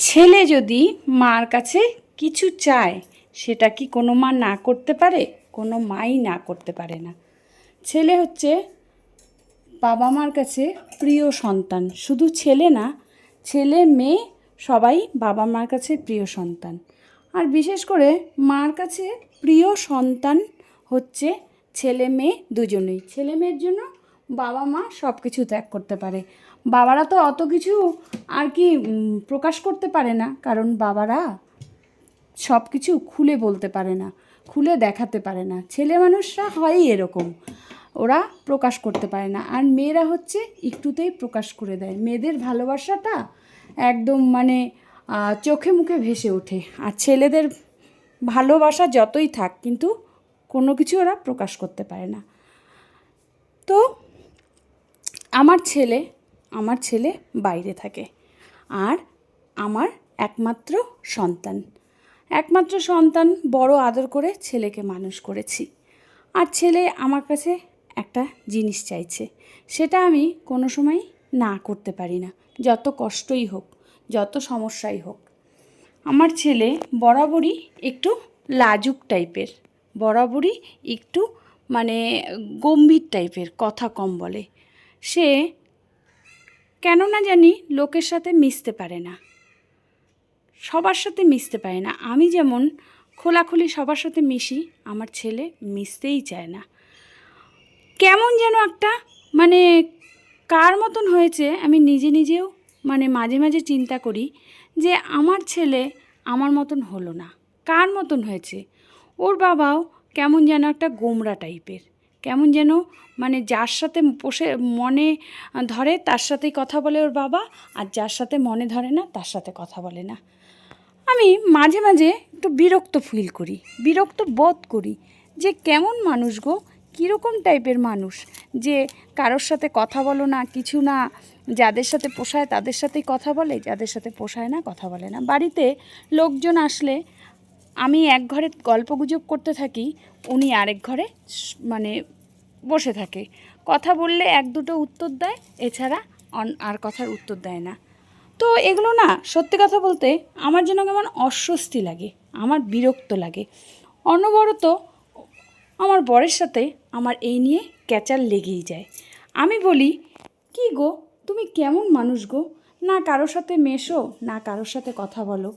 ছেলে যদি মার কাছে কিছু চায়, সেটা কি কোনো মা না করতে পারে? কোনো মাই না করতে পারে না। ছেলে হচ্ছে বাবা মার কাছে প্রিয় সন্তান, শুধু ছেলে না, ছেলে, মেয়ে সবাই বাবা মার কাছে প্রিয় সন্তান। আর বিশেষ করে মার কাছে প্রিয় সন্তান হচ্ছে ছেলে, মেয়ে দুজনেই। ছেলে, মেয়ের জন্য বাবা মা সব কিছু ত্যাগ করতে পারে। বাবারা তো অত কিছু আর কি প্রকাশ করতে পারে না। কারণ বাবারা সব কিছু খুলে বলতে পারে না, খুলে দেখাতে পারে না। ছেলে মানুষরা হয়ই এরকম, ওরা প্রকাশ করতে পারে না। আর মেয়েরা হচ্ছে একটুতেই প্রকাশ করে দেয়। মেয়েদের ভালোবাসাটা একদম মানে চোখে মুখে ভেসে ওঠে। আর ছেলেদের ভালোবাসা যতই থাক, কিন্তু কোনো কিছু ওরা প্রকাশ করতে পারে না। তো আমার ছেলে আমার ছেলে বাইরে থাকে। আর আমার একমাত্র সন্তান। একমাত্র সন্তান বড় আদর করে ছেলেকে মানুষ করেছি। আর ছেলে আমার কাছে একটা জিনিস চাইছে। সেটা আমি কোনো সময় না করতে পারি না। যত কষ্টই হোক, যত সমস্যাই হোক। আমার ছেলে বরাবরই একটু লাজুক টাইপের। বরাবরই একটু মানে গম্ভীর টাইপের, কথা কম বলে। সে কেন না জানি লোকের সাথে মিশতে পারে না। সবার সাথে মিশতে পারে না। আমি যেমন খোলাখুলি সবার সাথে মিশি, আমার ছেলে মিশতেই চায় না। কেমন যেন একটা মানে কার মতন হয়েছে, আমি নিজে নিজেও মানে মাঝে মাঝে চিন্তা করি যে আমার ছেলে আমার মতন হলো না। কার মতন হয়েছে? ওর বাবাও কেমন যেন একটা গোমরা টাইপের। কেমন যেন মানে যার সাথে বসে মনে ধরে তার সাথেই কথা বলে ওর বাবা, আর যার সাথে মনে ধরে না, তার সাথে কথা বলে না। আমি মাঝে মাঝে একটু বিরক্ত ফিল করি, বিরক্ত বোধ করি যে কেমন মানুষ গো, কীরকম টাইপের মানুষ? যে কারোর সাথে কথা বলো না, কিছু না, যাদের সাথে পোষায় তাদের সাথেই কথা বলে, যাদের সাথে পোষায় না, কথা বলে না। বাড়িতে লোকজন আসলে আমি এক ঘরে গল্পগুজব করতে থাকি, উনি আরেক ঘরে মানে বসে থাকে। কথা বললে এক দুটো উত্তর দেয়, এছাড়া আর কথার উত্তর দেয় না। তো এগুলো না, সত্যি কথা বলতে আমার যেন কেমন অস্বস্তি লাগে, আমার বিরক্ত লাগে। অনবরত আমার বরের সাথে আমার এই নিয়ে ক্যাচার লেগেই যায়। আমি বলি, কি গো, তুমি কেমন মানুষ গো? না কারোর সাথে মেশো, না কারোর সাথে কথা বলো।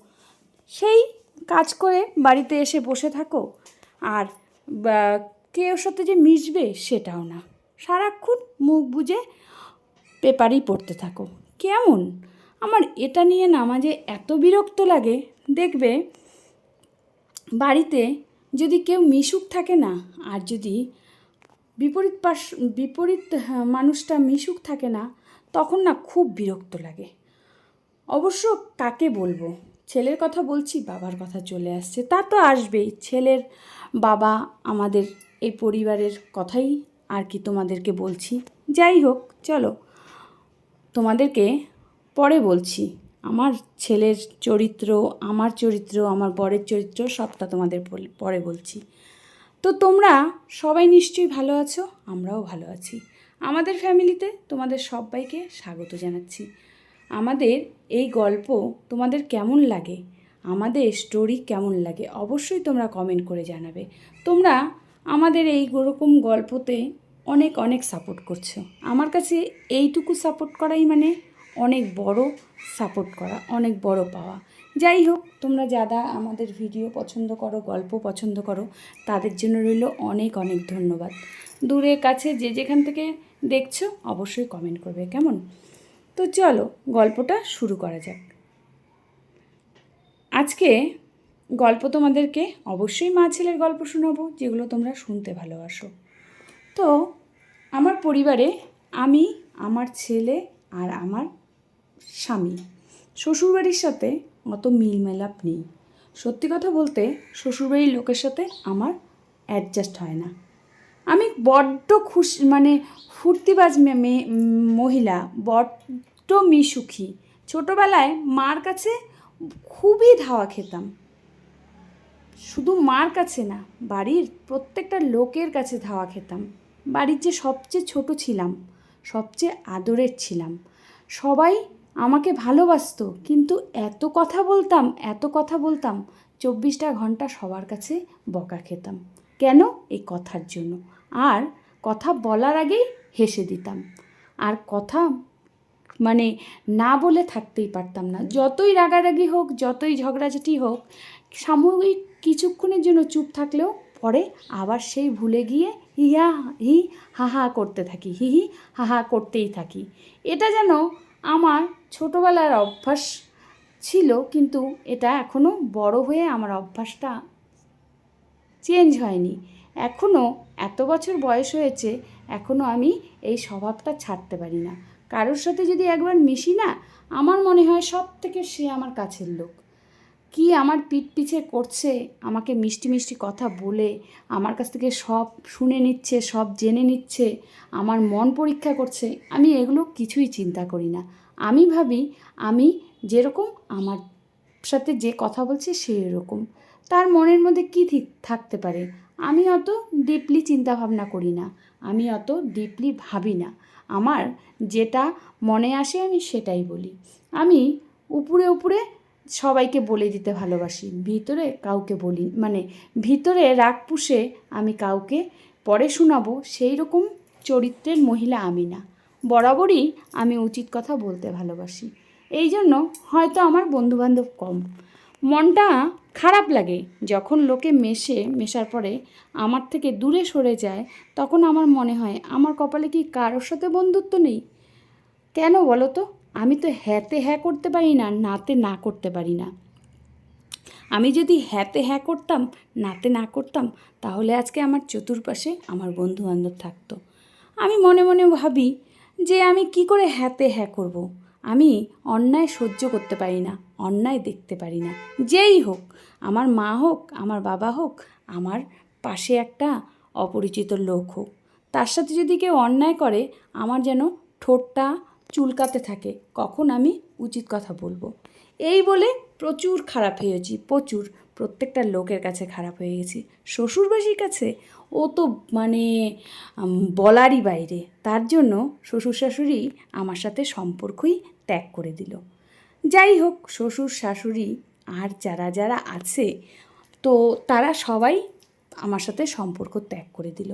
সেই কাজ করে বাড়িতে এসে বসে থাকো। আর বা, কে ওর সাথে যে মিশবে সেটাও না। সারাক্ষণ মুখ বুজে পেপারই পড়তে থাকো। কেমন? আমার এটা নিয়ে না মাঝে এত বিরক্ত লাগে। দেখবে বাড়িতে যদি কেউ মিশুক থাকে না আর যদি বিপরীত পাশ বিপরীত হ্যাঁ, মানুষটা মিশুক থাকে না তখন না খুব বিরক্ত লাগে। অবশ্য কাকে বলব? ছেলের কথা বলছি, বাবার কথা চলে আসছে। তা তো আসবেই। ছেলের বাবা আমাদের এই পরিবারের কথাই আর কি তোমাদেরকে বলছি। যাই হোক, চলো। তোমাদেরকে পরে বলছি। আমার ছেলের চরিত্র, আমার চরিত্র, আমার বরের চরিত্র সবটা তোমাদের পরে বলছি। তো তোমরা সবাই নিশ্চয়ই ভালো আছো, আমরাও ভালো আছি। আমাদের ফ্যামিলিতে তোমাদের সবাইকে স্বাগত জানাচ্ছি। আমাদের এই গল্প তোমাদের কেমন লাগে? আমাদের স্টোরি কেমন লাগে? অবশ্যই তোমরা কমেন্ট করে জানাবে। তোমরা আমাদের এই রকম গল্পতে অনেক অনেক সাপোর্ট করছ। আমার কাছে এইটুকু সাপোর্ট করাই মানে অনেক বড় সাপোর্ট করা, অনেক বড় পাওয়া। যাই হোক, তোমরা যারা আমাদের ভিডিও পছন্দ করো, গল্প পছন্দ করো, তাদের জন্য রইল অনেক অনেক ধন্যবাদ। দূরে, কাছে যে যেখান থেকে দেখছ, অবশ্যই কমেন্ট করবে। কেমন? তো চলো গল্পটা শুরু করা যাক। আজকে গল্প তোমাদেরকে অবশ্যই মা ছেলের গল্প শোনাবো, যেগুলো তোমরা শুনতে ভালোবাসো। তো আমার পরিবারে আমি, আমার ছেলে আর আমার স্বামী। শ্বশুরবাড়ির সাথে অত মিল মেলাপ নেই। সত্যি কথা বলতে শ্বশুরবাড়ির লোকের সাথে আমার অ্যাডজাস্ট হয় না। আমি বড্ড খুশি মানে ফুর্তিবাজ মেয়ে মহিলা, বড্ড মিশুখী। ছোটোবেলায় মার কাছে খুবই ধাওয়া খেতাম। শুধু মার কাছে না, বাড়ির প্রত্যেকটা লোকের কাছে ধাওয়া খেতাম। বাড়ির যে সবচেয়ে ছোট ছিলাম, সবচেয়ে আদরের ছিলাম। সবাই আমাকে ভালোবাসতো, কিন্তু এত কথা বলতাম, এত কথা বলতাম, চব্বিশটা ঘণ্টা সবার কাছে বকা খেতাম। কেন এই কথার জন্য? আর কথা বলার আগেই হেসে দিতাম। আর কথা মানে না বলে থাকতেই পারতাম না। যতই রাগারাগি হোক, যতই ঝগড়াঝাটি হোক, সাময়িক কিছুক্ষণের জন্য চুপ থাকলেও পরে আবার সেই ভুলে গিয়ে হিয়া হি, হা হা করতে থাকি। হি হি, হা হা করতেই থাকি। এটা যেন আমার ছোটোবেলার অভ্যাস ছিল, কিন্তু এটা এখনও বড় হয়ে আমার অভ্যাসটা চেঞ্জ হয়নি। এখনও এত বছর বয়স হয়েছে এখনও আমি এই স্বভাবটা ছাড়তে পারি না। কারোর সাথে যদি একবার মিশি না, আমার মনে হয় সব থেকে সে আমার কাছের লোক। কি আমার পিঠ পিছে করছে, আমাকে মিষ্টি মিষ্টি কথা বলে, আমার কাছ থেকে সব শুনে নিচ্ছে, সব জেনে নিচ্ছে, আমার মন পরীক্ষা করছে, আমি এগুলো কিছুই চিন্তা করি না। আমি ভাবি, আমি যেরকম, আমার সাথে যে কথা বলছে সে এরকম। তার মনের মধ্যে কী থাকতে পারে? আমি অত ডিপলি চিন্তা ভাবনা করি না। আমি অত ডিপলি ভাবি না। আমার যেটা মনে আসে, আমি সেটাই বলি। আমি উপরে উপরে সবাইকে বলে দিতে ভালোবাসি। ভিতরে কাউকে বলি মানে ভিতরে রাগ পুষে আমি কাউকে পরে শোনাবো সেই রকম চরিত্রের মহিলা আমি না। বরাবরই আমি উচিত কথা বলতে ভালোবাসি। এই জন্য হয়তো আমার বন্ধুবান্ধব কম। মনটা খারাপ লাগে। যখন লোকে মেশে, মেশার পরে আমার থেকে দূরে সরে যায়, তখন আমার মনে হয়, আমার কপালে কি কারোর সাথে বন্ধুত্ব নেই? কেন বলো তো? আমি তো হ্যাতে হ্যাঁ করতে পারি না, নাতে না করতে পারি না। আমি যদি হ্যাতে হ্যাঁ করতাম, নাতে না করতাম, তাহলে আজকে আমার চতুর্পাশে আমার বন্ধু বান্ধব থাকতো। আমি মনে মনে ভাবি যে আমি কি করে হ্যাতে হ্যাঁ করব। আমি অন্যায় সহ্য করতে পারি না, অন্যায় দেখতে পারি না। যেই হোক, আমার মা হোক, আমার বাবা হোক, আমার পাশে একটা অপরিচিত লোক হোক, তার সাথে যদি কেউ অন্যায় করে, আমার যেন ঠোঁটটা চুলকাতে থাকে, কখন আমি উচিত কথা বলব? এই বলে প্রচুর খারাপ হয়েছি, প্রচুর। প্রত্যেকটা লোকের কাছে খারাপ হয়ে গেছি। শ্বশুরবাসীর কাছে ও তো মানে বলারই বাইরে। তার জন্য শ্বশুর শাশুড়ি আমার সাথে সম্পর্কই ত্যাগ করে দিল। যাই হোক শ্বশুর শাশুড়ি আর যারা যারা আছে, তো তারা সবাই আমার সাথে সম্পর্ক ত্যাগ করে দিল।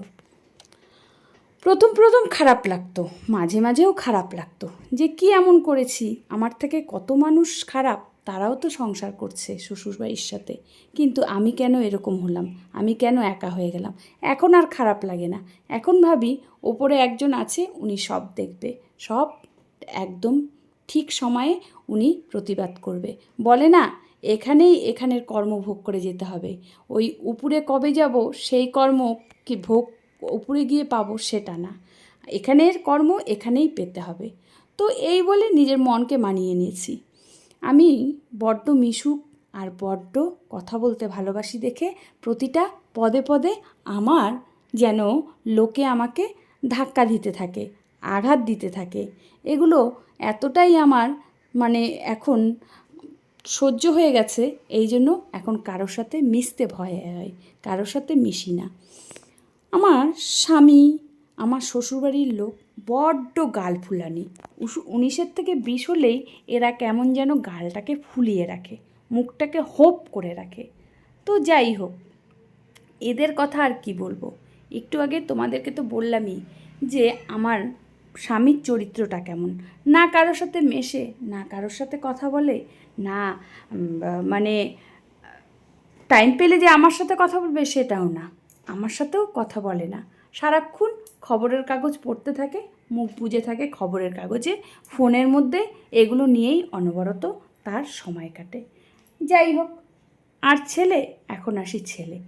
প্রথম প্রথম খারাপ লাগতো, মাঝে মাঝেও খারাপ লাগতো। যে কি এমন করেছি? আমার থেকে কত মানুষ খারাপ? তারাও তো সংসার করছে শ্বশুরবাড়ির সাথে। কিন্তু আমি কেন এরকম হলাম? আমি কেন একা হয়ে গেলাম? এখন আর খারাপ লাগে না। এখন ভাবি, ওপরে একজন আছে, উনি সব দেখবে। সব একদম ঠিক সময়ে উনি প্রতিবাদ করবে। বলে না, এখানেই এখানের কর্ম ভোগ করে যেতে হবে। ওই উপরে কবে যাব, সেই কর্ম কি ভোগ উপরে গিয়ে পাবো সেটা না। এখানের কর্ম এখানেই পেতে হবে। তো এই বলে নিজের মনকে মানিয়ে নিয়েছি। আমি বড্ড মিশুক আর বড্ড কথা বলতে ভালোবাসি দেখে প্রতিটা পদে পদে আমার যেন লোকে আমাকে ধাক্কা দিতে থাকে, আঘাত দিতে থাকে। এগুলো এতটাই আমার মানে এখন সহ্য হয়ে গেছে, এই জন্য এখন কারোর সাথে মিশতে ভয় হয়, কারোর সাথে মিশি না। আমার স্বামী, আমার শ্বশুরবাড়ির লোক বড্ড গাল ফুলানি। উনিশের থেকে বিশ হলেই এরা কেমন যেন গালটাকে ফুলিয়ে রাখে, মুখটাকে হোপ করে রাখে। তো যাই হোক, এদের কথা আর কি বলব? একটু আগে তোমাদেরকে তো বললামই যে আমার স্বামীর চরিত্রটা কেমন। না কারোর সাথে মেশে, না কারোর সাথে কথা বলে, না মানে টাইম পেলে যে আমার সাথে কথা বলবে সেটাও না। আমার সাথেও কথা বলে না। সারাক্ষণ খবরের কাগজ পড়তে থাকে মুখ বুজে থাকে খবরের কাগজে। ফোনের মধ্যে এগুলো নিয়েই অনবরত তার সময় কাটে। যাই হোক, আর ছেলে, এখন আসি ছেলে।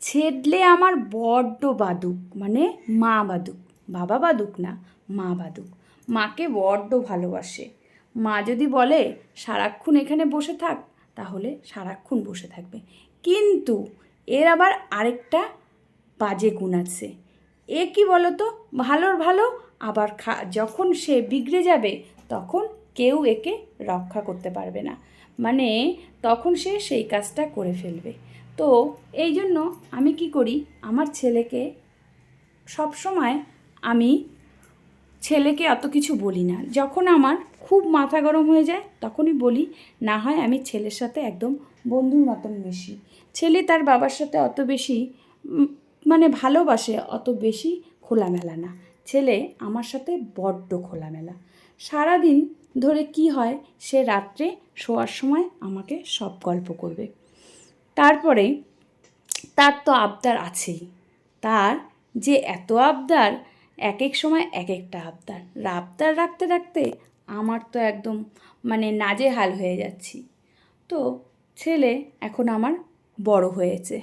ছেলে আমার বড্ড বাদুক মানে মা বাদুক। বাবা বাদুক না, মা বাদুক। মাকে বড্ড ভালোবাসে। মা যদি বলে, সারাক্ষণ এখানে বসে থাক, তাহলে সারাক্ষণ বসে থাকবে। কিন্তু এর আবার আরেকটা বাজে গুণ আছে। এ কি বলতো? ভালোর ভালো আবার খা, যখন সে বিগড়ে যাবে, তখন কেউ একে রক্ষা করতে পারবে না। মানে তখন সে সেই কাজটা করে ফেলবে। তো, এই জন্য আমি কি করি, আমার ছেলেকে সব সময় আমি ছেলেকে অত কিছু বলি না। যখন আমার খুব মাথা গরম হয়ে যায়, তখনই বলি, না হয় আমি ছেলের সাথে একদম বন্ধুর মতন মিশি। ছেলে তার বাবার সাথে অত বেশি মানে ভালোবাসে, অত বেশি খোলামেলা না। ছেলে আমার সাথে বড্ড খোলামেলা। সারাদিন ধরে কি হয়, সে রাত্রে শোয়ার সময় আমাকে সব গল্প করবে। তারপরে তার তো আবদার আছেই। তার যে এত আবদার এক এক সময় এক একটা আবদার। আবদার রাখতে রাখতে আমার তো একদম মানে নাজেহাল হয়ে যাচ্ছি। তো ছেলে এখন আমার বড় হয়েছে।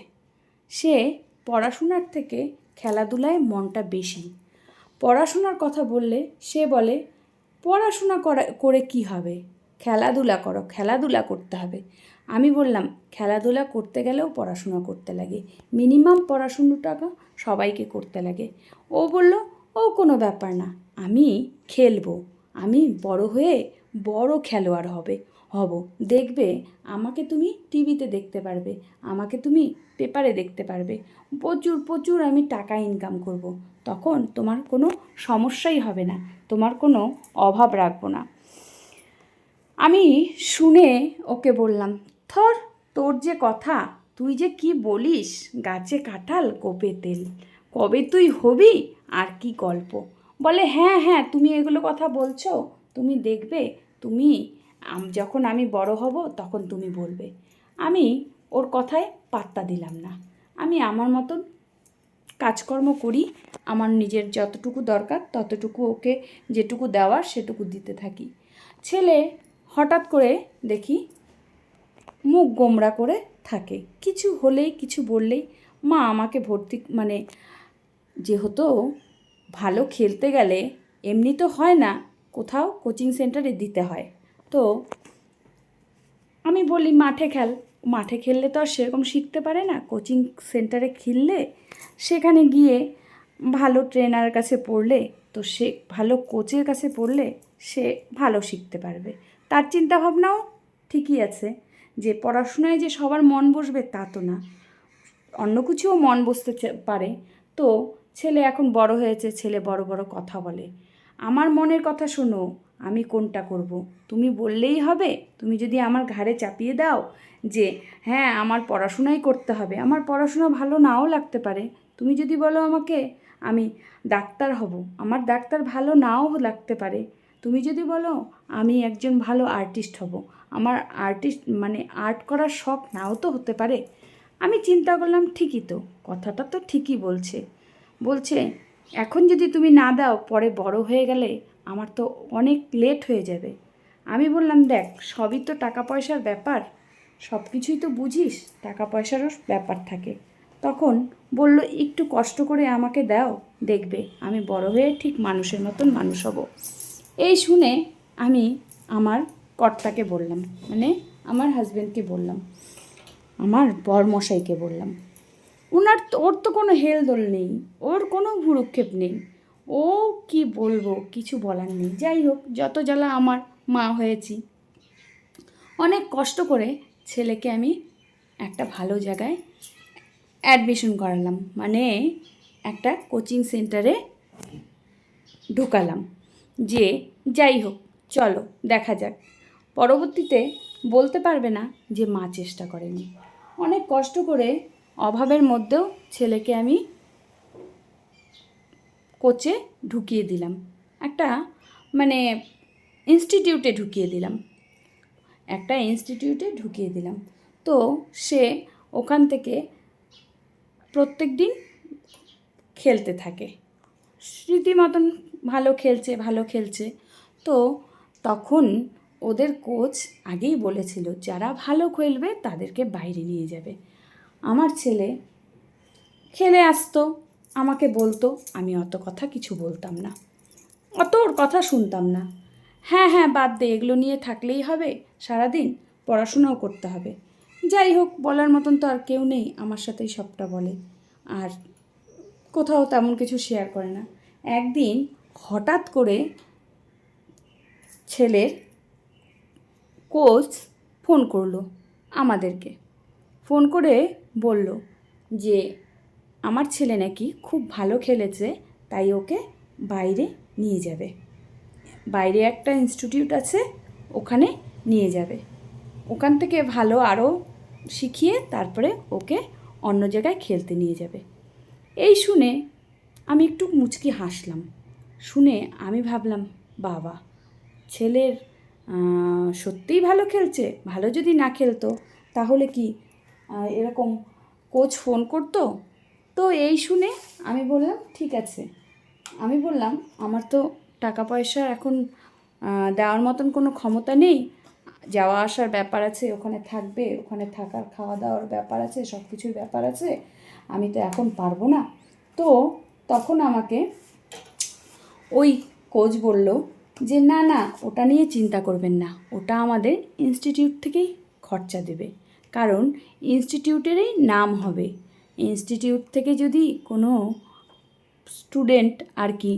সে পড়াশোনার থেকে খেলাধুলায় মনটা বেশি। পড়াশোনার কথা বললে সে বলে, পড়াশোনা করা, করে কি হবে? খেলাধুলা করো, খেলাধুলা করতে হবে। আমি বললাম, খেলাধুলা করতে গেলেও পড়াশোনা করতে লাগে। মিনিমাম পড়াশুনোটাকা সবাইকে করতে লাগে। ও বলল, ও কোনো ব্যাপার না, আমি খেলব। আমি বড় হয়ে বড় খেলোয়াড় হবে। হব। দেখবে, আমাকে তুমি টিভিতে দেখতে পারবে, আমাকে তুমি পেপারে দেখতে পারবে। প্রচুর প্রচুর আমি টাকা ইনকাম করব। তখন তোমার কোনো সমস্যাই হবে না, তোমার কোনো অভাব রাখব না। আমি শুনে ওকে বললাম থর তোর যে কথা, তুই যে কি বলিস, গাছে কাঁঠাল, কোপে তেল, কবে তুই হবি, আর কি গল্প? বলে হ্যাঁ হ্যাঁ তুমি এগুলো কথা বলছো, তুমি দেখবে, তুমি যখন আমি বড় হব, তখন তুমি বলবে। আমি ওর কথায় পাত্তা দিলাম না। আমি আমার মতন কাজকর্ম করি, আমার নিজের যতটুকু দরকার, ততটুকু ওকে যেটুকু দেওয়ার, সেটুকু দিতে থাকি। ছেলে হঠাৎ করে দেখি মুখ গোমরা করে থাকে। কিছু হলেই, কিছু বললেই মা আমাকে ভর্তি মানে যেহেতু ভালো খেলতে গেলে এমনি তো হয় না, কোথাও কোচিং সেন্টারে দিতে হয়। তো আমি বলি, মাঠে খেল। মাঠে খেললে তো আর সেরকম শিখতে পারে না। কোচিং সেন্টারে খেললে সেখানে গিয়ে ভালো ট্রেনার কাছে পড়লে, তো সে ভালো কোচের কাছে পড়লে সে ভালো শিখতে পারবে। তার চিন্তাভাবনাও ঠিকই আছে যে, পড়াশোনায় যে সবার মন বসবে তা তো না। অন্য কিছুও মন বসতে পারে। তো ছেলে এখন বড় হয়েছে, ছেলে বড় বড় কথা বলে। আমার মনের কথা শোনো আমি কোনটা করব। তুমি বললেই হবে। তুমি যদি আমার ঘাড়ে চাপিয়ে দাও যে হ্যাঁ আমার পড়াশোনাই করতে হবে। আমার পড়াশোনা ভালো নাও লাগতে পারে। তুমি যদি বলো আমাকে, আমি ডাক্তার হব। আমার ডাক্তার ভালো নাও লাগতে পারে। তুমি যদি বলো, আমি একজন ভালো আর্টিস্ট হব। আমার আর্টিস্ট মানে আর্ট করার শখ নাও তো হতে পারে আমি চিন্তা করলাম, ঠিকই তো। কথাটা তো ঠিকই বলছে। বলছে, এখন যদি তুমি না দাও, পরে বড় হয়ে গেলে আমার তো অনেক লেট হয়ে যাবে। আমি বললাম, দেখ, সবই তো টাকা পয়সার ব্যাপার। সব কিছুই তো বুঝিস টাকা পয়সারও ব্যাপার থাকে। তখন বলল, একটু কষ্ট করে আমাকে দাও, দেখবে, আমি বড় হয়ে ঠিক মানুষের মতন মানুষ হব। এই শুনে আমি আমার কর্তাকে বললাম মানে আমার হাজব্যান্ডকে বললাম, আমার বরমশাইকে বললাম ওনার তো- ওর তো কোনো হেলদোল নেই, ওর কোনো ভুরুক্ষেপ নেই। ও কি বলব? কিছু বলার নেই। যাই হোক, যত জ্বালা আমার মা হয়েছি। অনেক কষ্ট করে ছেলেকে আমি একটা ভালো জায়গায় অ্যাডমিশন করালাম। মানে একটা কোচিং সেন্টারে ঢুকালাম। যে যাই হোক, চলো, দেখা যাক। পরবর্তীতে বলতে পারবে না যে মা চেষ্টা করেনি। অনেক কষ্ট করে অভাবের মধ্যেও ছেলেকে আমি কোচে ঢুকিয়ে দিলাম। একটা মানে ইনস্টিটিউটে ঢুকিয়ে দিলাম। একটা ইনস্টিটিউটে ঢুকিয়ে দিলাম। তো সে ওখান থেকে প্রত্যেক দিন খেলতে থাকে। স্মৃতি মতন ভালো খেলছে ভালো খেলছে। তো তখন ওদের কোচ আগেই বলেছিল, যারা ভালো খেলবে তাদেরকে বাইরে নিয়ে যাবে। আমার ছেলে খেলে আসতো। আমাকে বলতো, আমি অত কথা কিছু বলতাম না। অত ওর কথা শুনতাম না। হ্যাঁ হ্যাঁ বাদ দে, এগুলো নিয়ে থাকলেই হবে, সারাদিন পড়াশোনাও করতে হবে। যাই হোক, বলার মতন তো আর কেউ নেই, আমার সাথেই সবটা বলে। আর কোথাও তেমন কিছু শেয়ার করে না। একদিন হঠাৎ করে ছেলের কোচ ফোন করল আমাদেরকে। ফোন করে বলল যে আমার ছেলে নাকি খুব ভালো খেলেছে, তাই ওকে বাইরে নিয়ে যাবে। বাইরে একটা ইনস্টিটিউট আছে, ওখানে নিয়ে যাবে। ওখান থেকে ভালো আরও শিখিয়ে তারপরে ওকে অন্য জায়গায় খেলতে নিয়ে যাবে। এই শুনে আমি একটু মুচকি হাসলাম। শুনে আমি ভাবলাম, বাবা, ছেলের সত্যিই ভালো খেলছে, ভালো যদি না খেলতো, তাহলে কি এরকম কোচ ফোন করতো? তো এই শুনে আমি বললাম, ঠিক আছে। আমি বললাম, আমার তো টাকা পয়সা এখন দেওয়ার মতন কোনো ক্ষমতা নেই। যাওয়া আসার ব্যাপার আছে, ওখানে থাকবে, ওখানে থাকার খাওয়া দাওয়ার ব্যাপার আছে সব কিছুর ব্যাপার আছে। আমি তো এখন পারব না। তো তখন আমাকে ওই কোচ বলল যে, না না, ওটা নিয়ে চিন্তা করবেন না। ওটা আমাদের ইনস্টিটিউট থেকেই খরচা দেবে। কারণ ইনস্টিটিউটেরই নাম হবে। ইনস্টিটিউট থেকে যদি কোনো স্টুডেন্ট আর কি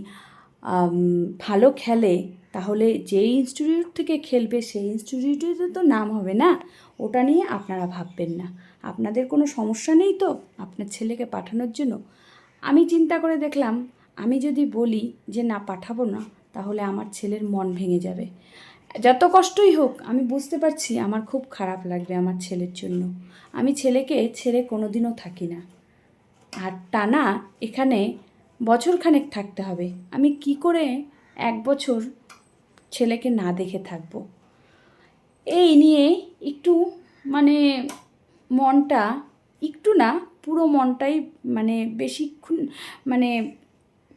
ভালো খেলে, তাহলে যেই ইনস্টিটিউট থেকে খেলবে, সেই ইনস্টিটিউটে তো নাম হবে না। ওটা নিয়ে আপনারা ভাববেন না। আপনাদের কোনো সমস্যা নেই তো আপনার ছেলেকে পাঠানোর জন্য? আমি চিন্তা করে দেখলাম, আমি যদি বলি যে, না, পাঠাবো না, তাহলে আমার ছেলের মন ভেঙে যাবে। যত কষ্টই হোক, আমি বুঝতে পারছি আমার খুব খারাপ লাগবে আমার ছেলের জন্য। আমি ছেলেকে ছেড়ে কোনোদিনও থাকি না। আর টানা এখানে বছরখানেক থাকতে হবে। আমি কি করে এক বছর ছেলেকে না দেখে থাকব? এই নিয়ে একটু মানে মনটা, একটু না, পুরো মনটাই মানে বেশিক্ষণ মানে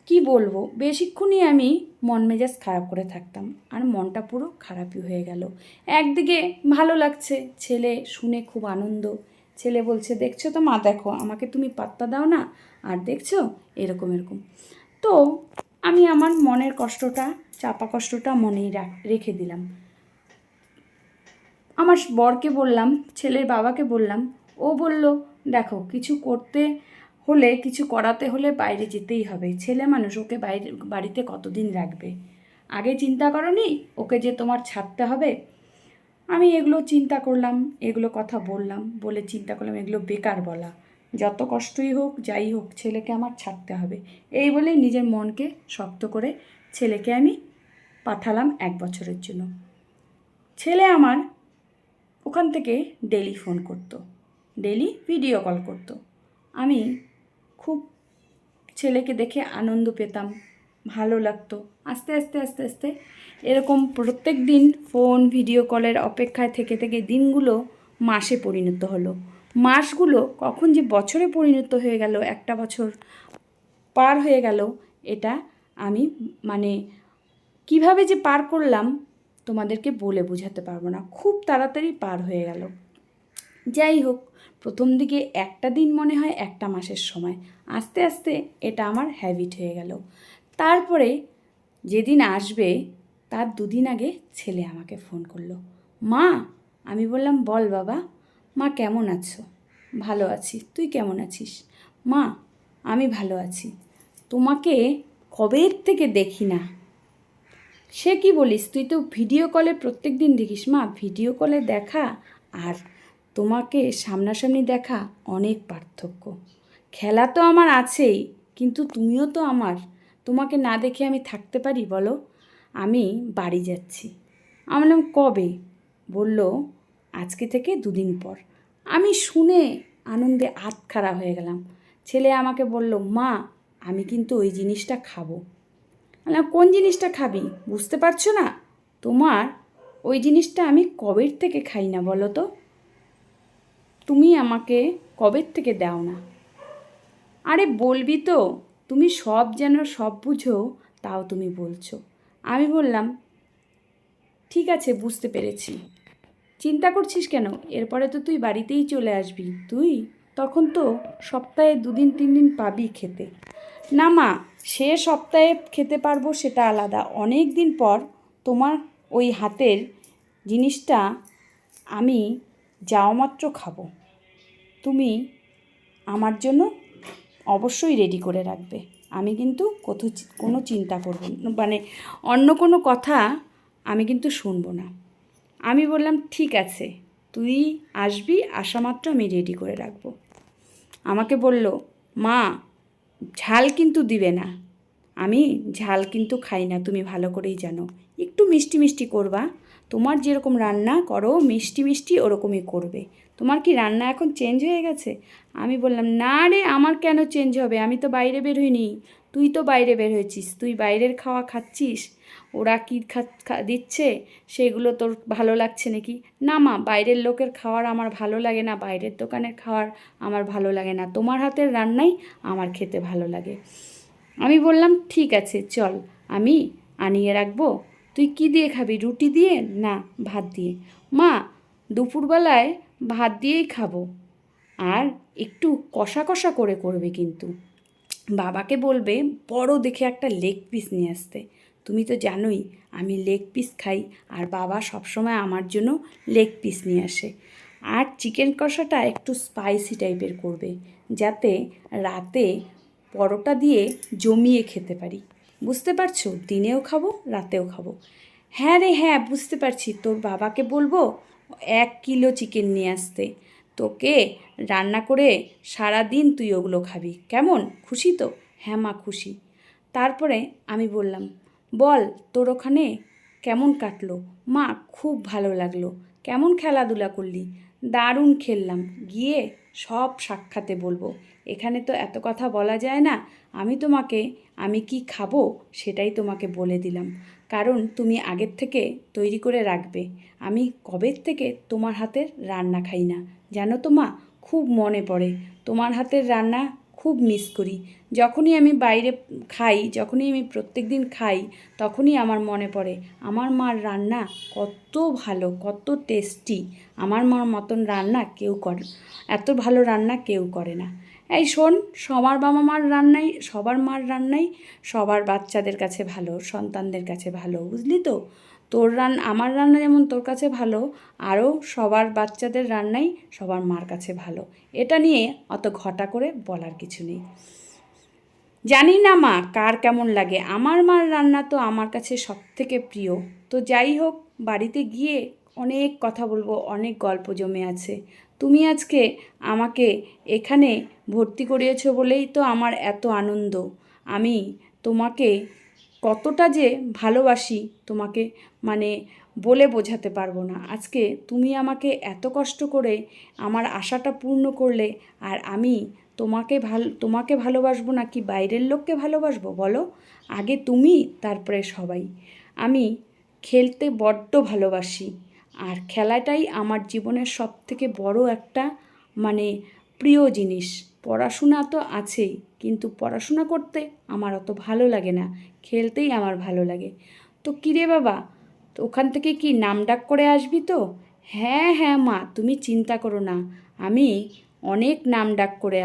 কি বলব? বেশিক্ষণই আমি মন মেজাজ খারাপ করে থাকতাম। আর মনটা পুরো খারাপই হয়ে গেল। একদিকে ভালো লাগছে, ছেলে শুনে খুব আনন্দ। ছেলে বলছে, দেখছ তো মা, দেখো, আমাকে তুমি পাত্তা দাও না, আর দেখছ, এরকম এরকম। তো আমি আমার মনের কষ্টটা, চাপা কষ্টটা মনেই রাখ- দিলাম। আমার বরকে বললাম, ছেলের বাবাকে বললাম, ও বলল, দেখো, কিছু করতে হলে, কিছু করাতে হলে বাইরে যেতেই হবে। ছেলে মানুষ, ওকে বাইরে, বাড়িতে কতদিন রাখবে? আগে চিন্তা করনি? ওকে যে তোমার ছাড়তে হবে? আমি এগুলো চিন্তা করলাম, এগুলো কথা বললাম, বলে চিন্তা করলাম, এগুলো বেকার বলা। যত কষ্টই হোক, যাই হোক, ছেলেকে আমার ছাড়তে হবে। এই বলে নিজের মনকে শক্ত করে ছেলেকে আমি পাঠালাম এক বছরের জন্য। ছেলে আমার ওখান থেকে ডেলি ফোন করতো। ডেলি ভিডিও কল করতো। আমি খুব ছেলেকে দেখে আনন্দ পেতাম, ভালো লাগতো। আস্তে আস্তে আস্তে আস্তে এরকম প্রত্যেক দিন ফোন, ভিডিও কলের অপেক্ষায় থেকে থেকে দিনগুলো মাসে পরিণত হলো। মাসগুলো কখন যে বছরে পরিণত হয়ে গেল, একটা বছর পার হয়ে গেল, এটা আমি মানে কীভাবে যে পার করলাম তোমাদেরকে বলে বোঝাতে পারব না। খুব তাড়াতাড়ি পার হয়ে গেল। যাই হোক, প্রথম দিকে একটা দিন মনে হয় একটা মাসের সময়। আস্তে আস্তে এটা আমার হ্যাবিট হয়ে গেল। তারপরে যেদিন আসবে, তার দুদিন আগে ছেলে আমাকে ফোন করল। মা, আমি বললাম, বল বাবা, মা কেমন আছো? ভালো আছি। তুই কেমন আছিস? মা, আমি ভালো আছি। তোমাকে কবের থেকে দেখি না? সে কি বলিস? তুই তো ভিডিও কলে প্রত্যেক দিন দেখিস মা। ভিডিও কলে দেখা আর তোমাকে সামনাসামনি দেখা অনেক পার্থক্য। খেলা তো আমার আছেই, কিন্তু তুমিও তো আমার। তোমাকে না দেখে আমি থাকতে পারি, বলো? আমি বাড়ি যাচ্ছি। আমি বললাম কবে? বলল, আজকে থেকে দুদিন পর। আমি শুনে আনন্দে আতখারা হয়ে গেলাম। ছেলে আমাকে বলল, মা, আমি কিন্তু ওই জিনিসটা খাব। বললাম, কোন জিনিসটা খাবি? বুঝতে পারছ না? তোমার ওই জিনিসটা আমি কবের থেকে খাই না, বলো তো? তুমি আমাকে কবের থেকে দাও না? আরে বলবি তো, তুমি সব যেন সব বুঝো, তাও তুমি বলছো। আমি বললাম, ঠিক আছে, বুঝতে পেরেছি। চিন্তা করছিস কেন? এরপরে তো তুই বাড়িতেই চলে আসবি। তুই? তখন তো সপ্তাহে দুদিন তিন দিন পাবি খেতে। না মা, সে সপ্তাহে খেতে পারব সেটা আলাদা। অনেক দিন পর তোমার ওই হাতের জিনিসটা আমি যাওয়া মাত্র খাব। তুমি আমার জন্য অবশ্যই রেডি করে রাখবে। আমি কিন্তু কোথাও কোনো চিন্তা করব মানে অন্য কোনো কথা আমি কিন্তু শুনব না। আমি বললাম, ঠিক আছে, তুই আসবি, আসা মাত্র আমি রেডি করে রাখব। আমাকে বলল, মা, ঝাল কিন্তু দিবে না। আমি ঝাল কিন্তু খাই না, তুমি ভালো করেই জানো। একটু মিষ্টি মিষ্টি করবা তোমার যেরকম রান্না করো, মিষ্টি মিষ্টি ওরকমই করবে। তোমার কি রান্না এখন চেঞ্জ হয়ে গেছে? আমি বললাম, না রে, আমার কেন চেঞ্জ হবে? আমি তো বাইরে বের হইনি। তুই তো বাইরে বের হয়েছিস। তুই বাইরের খাওয়া খাচ্ছিস? ওরা কী দিচ্ছে? সেগুলো তোর ভালো লাগছে নাকি? না মা, বাইরের লোকের খাওয়ার আমার ভালো লাগে না। বাইরের দোকানের খাওয়ার আমার ভালো লাগে না। তোমার হাতের রান্নাই আমার খেতে ভালো লাগে। আমি বললাম, ঠিক আছে, চল। আমি আনিয়ে রাখব। তুই কি দিয়ে খাবি, রুটি দিয়ে না ভাত দিয়ে? মা, দুপুরবেলায় ভাত দিয়েই খাব। আর একটু কষা কষা করে করবে কিন্তু। বাবাকে বলবে, বড় দেখে একটা লেগ পিস নিয়ে আসতে। তুমি তো জানোই, আমি লেগ পিস খাই আর বাবা সবসময় আমার জন্য লেগ পিস নিয়ে আসে। আর চিকেন কষাটা একটু স্পাইসি টাইপের করবে, যাতে রাতে পরোটা দিয়ে জমিয়ে খেতে পারি। বুঝতে পারছ? দিনেও খাব, রাতেও খাব। হ্যাঁ রে হ্যাঁ বুঝতে পারছি। তোর বাবাকে বলব এক কিলো চিকেন নিয়ে আসতে। তোকে রান্না করে সারা দিন তুই ওগুলো খাবি। কেমন? খুশি তো? হ্যাঁ মা, খুশি। তারপরে আমি বললাম, বল, তোর ওখানে কেমন কাটলো? মা, খুব ভালো লাগল। কেমন খেলাধুলা করলি? দারুণ খেললাম। গিয়ে সব সাক্ষাতে বলব। এখানে তো এত কথা বলা যায় না। আমি তোমাকে, আমি কি খাব সেটাই তোমাকে বলে দিলাম। কারণ তুমি আগের থেকে তৈরি করে রাখবে। আমি কবের থেকে তোমার হাতের রান্না খাই না? জানো তো মা, খুব মনে পড়ে। তোমার হাতের রান্না খুব মিস করি। যখনই আমি বাইরে খাই, যখনই আমি প্রত্যেক দিন খাই, তখনই আমার মনে পড়ে, আমার মার রান্না কত ভালো, কত টেস্টি আমার মার মতন রান্না কেউ করে এত ভালো রান্না কেউ করে না। এই শোন, সবার বাবা মার রান্নাই, সবার মার রান্নাই সবার বাচ্চাদের কাছে ভালো, সন্তানদের কাছে ভালো, বুঝলি তো? তোর রান, আমার রান্না যেমন তোর কাছে ভালো, আরও সবার বাচ্চাদের রান্নাই সবার মার কাছে ভালো। এটা নিয়ে অত ঘটা করে বলার কিছু নেই। জানি না মা, কার কেমন লাগে। আমার মার রান্না তো আমার কাছে সব থেকে প্রিয়। তো যাই হোক, বাড়িতে গিয়ে অনেক কথা বলব, অনেক গল্প জমে আছে। তুমি আজকে আমাকে এখানে ভর্তি করিয়েছো বলেই তো আমার এত আনন্দ। আমি তোমাকে কতটা যে ভালোবাসি তোমাকে মানে বলে বোঝাতে পারব না। আজকে তুমি আমাকে এত কষ্ট করে আমার আশাটা পূর্ণ করলে আর আমি তোমাকে ভালো, তোমাকে ভালোবাসবো না কি বাইরের লোককে ভালোবাসবো বলো? আগে তুমি, তারপরে সবাই। আমি খেলতে বড্ড ভালোবাসি আর খেলাটাই আমার জীবনের সব থেকে বড় একটা মানে প্রিয় জিনিস। পড়াশোনা তো আছেই, কিন্তু পড়াশোনা করতে আমার অত ভালো লাগে না, খেলতেই আমার ভালো লাগে। তো কিরে বাবা, তো ওখান থেকে কি নাম ডাক করে আসবি তো? হ্যাঁ হ্যাঁ মা, তুমি চিন্তা করো না, আমি অনেক নাম ডাক করে